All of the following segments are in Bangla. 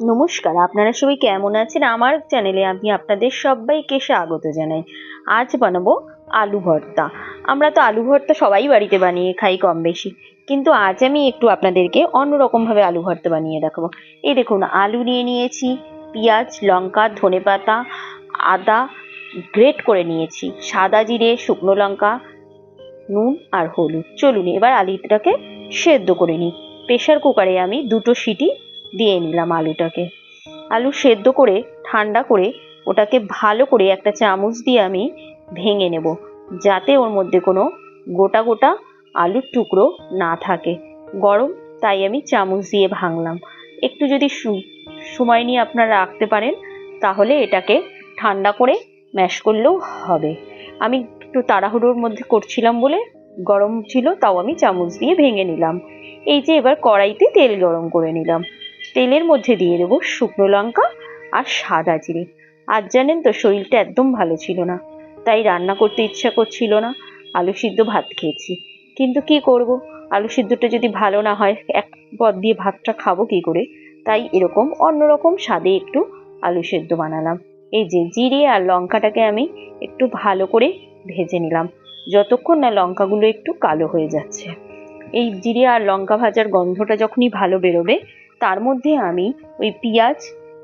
নমস্কার, আপনারা সবাই কেমন আছেন? আমার চ্যানেলে আমি আপনাদের সবাইকে স্বাগত জানাই। আজ বানাবো আলু ভর্তা। আমরা তো আলু ভর্তা সবাই বাড়িতে বানিয়ে খাই কম বেশি কিন্তু আজ আমি একটু আপনাদেরকে অন্যরকমভাবে আলু ভর্তা বানিয়ে দেখাবো। এই দেখুন, আলু নিয়ে নিয়েছি, পেঁয়াজ, লঙ্কা, ধনেপাতা, আদা গ্রেট করে নিয়েছি, সাদা জিরে, শুকনো লঙ্কা, নুন আর হলুদ। চলুন, এবার আলুটাকে সেদ্ধ করে নিই। প্রেশার কুকারে আমি দুটো সিটি দিয়ে নিলাম আলুটাকে। আলু সেদ্ধ করে, ঠান্ডা করে, ওটাকে ভালো করে একটা চামচ দিয়ে আমি ভেঙে নেব, যাতে ওর মধ্যে কোনো গোটা গোটা আলুর টুকরো না থাকে। গরম, তাই আমি চামচ দিয়ে ভাঙলাম। একটু যদি সময় নিয়ে আপনারা রাখতে পারেন, তাহলে এটাকে ঠান্ডা করে ম্যাশ করলেও হবে। আমি একটু তাড়াহুড়োর মধ্যে করছিলাম বলে গরম ছিল, তাও আমি চামচ দিয়ে ভেঙে নিলাম। এই যে এবার কড়াইতে তেল গরম করে নিলাম। তেলের মধ্যে দিয়ে দেবো শুকনো লঙ্কা আর সাদা জিরে। আজ জানেন তো শরীরটা একদম ভালো ছিল না, তাই রান্না করতে ইচ্ছা করছিল না। আলু সিদ্ধ ভাত খেয়েছি, কিন্তু কি করব? আলু সিদ্ধটা যদি ভালো না হয়, এক পদ দিয়ে ভাতটা খাব কি করে? তাই এরকম অন্যরকম স্বাদে একটু আলু সেদ্ধ বানালাম। এই যে জিরে আর লঙ্কাটাকে আমি একটু ভালো করে ভেজে নিলাম, যতক্ষণ না লঙ্কাগুলো একটু কালো হয়ে যাচ্ছে। এই জিরে আর লঙ্কা ভাজার গন্ধটা যখনই ভালো বেরোবে তার মধ্যে আমি ওই পেঁয়াজ,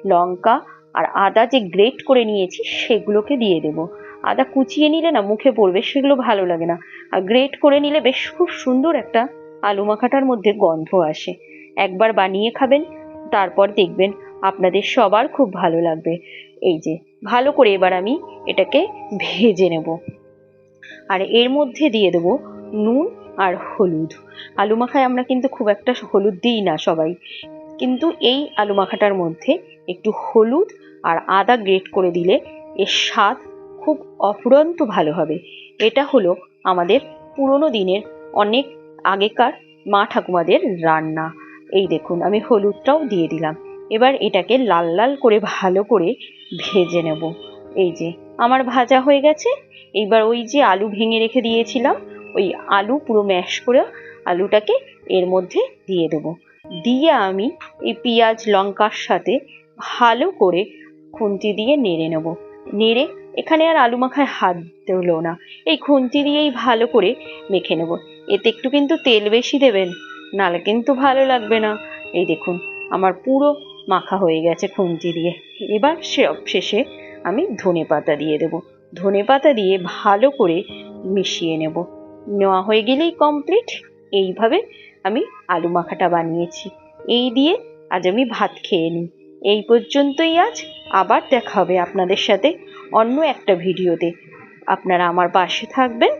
লঙ্কা আর আদা যে গ্রেট করে নিয়েছি সেগুলোকে দিয়ে দেবো। আদা কুচিয়ে নিলে না মুখে পড়বে, সেগুলো ভালো লাগে না। আর গ্রেট করে নিলে বেশ খুব সুন্দর একটা আলু মাখাটার মধ্যে গন্ধ আসে। একবার বানিয়ে খাবেন, তারপর দেখবেন আপনাদের সবার খুব ভালো লাগবে। এই যে, ভালো করে এবার আমি এটাকে ভেজে নেব। আর এর মধ্যে দিয়ে দেবো নুন আর হলুদ। আলু মাখায় আমরা কিন্তু খুব একটা হলুদ দিই না সবাই। কিন্তু এই আলু মাখাটার মধ্যে একটু হলুদ আর আদা গ্রেট করে দিলে এর স্বাদ খুব অফুরন্ত ভালো হবে। এটা হলো আমাদের পুরনো দিনের অনেক আগেকার মা ঠাকুমাদের রান্না। এই দেখুন, আমি হলুদটাও দিয়ে দিলাম। এবার এটাকে লাল লাল করে ভালো করে ভেজে নেব। এই যে, আমার ভাজা হয়ে গেছে। এইবার ওই যে আলু ভেঙে রেখে দিয়েছিলাম, ওই আলু পুরো ম্যাশ করে আলুটাকে এর মধ্যে দিয়ে দেবো। দিয়ে আমি এই পেঁয়াজ লঙ্কার সাথে ভালো করে খুন্তি দিয়ে নেড়ে নেব। নেড়ে এখানে আর আলু মাখায় হাত দিলো না। এই খুন্তি দিয়েই ভালো করে মেখে নেব। এতে একটু কিন্তু তেল বেশি দেবেন নালে কিন্তু ভালো লাগবে না। এই দেখুন, আমার পুরো মাখা হয়ে গেছে খুন্তি দিয়ে। এবার সব শেষে আমি ধনে পাতা দিয়ে দেবো। ধনে পাতা দিয়ে ভালো করে মিশিয়ে নেব। নেওয়া হয়ে গেলেই কমপ্লিট এইভাবে আমি আলু মাখাটা বানিয়েছি। এই দিয়ে আজ আমি ভাত খেয়ে নিই। এই পর্যন্তই আজ। আবার দেখা হবে আপনাদের সাথে অন্য একটা ভিডিওতে। আপনারা আমার পাশে থাকবেন।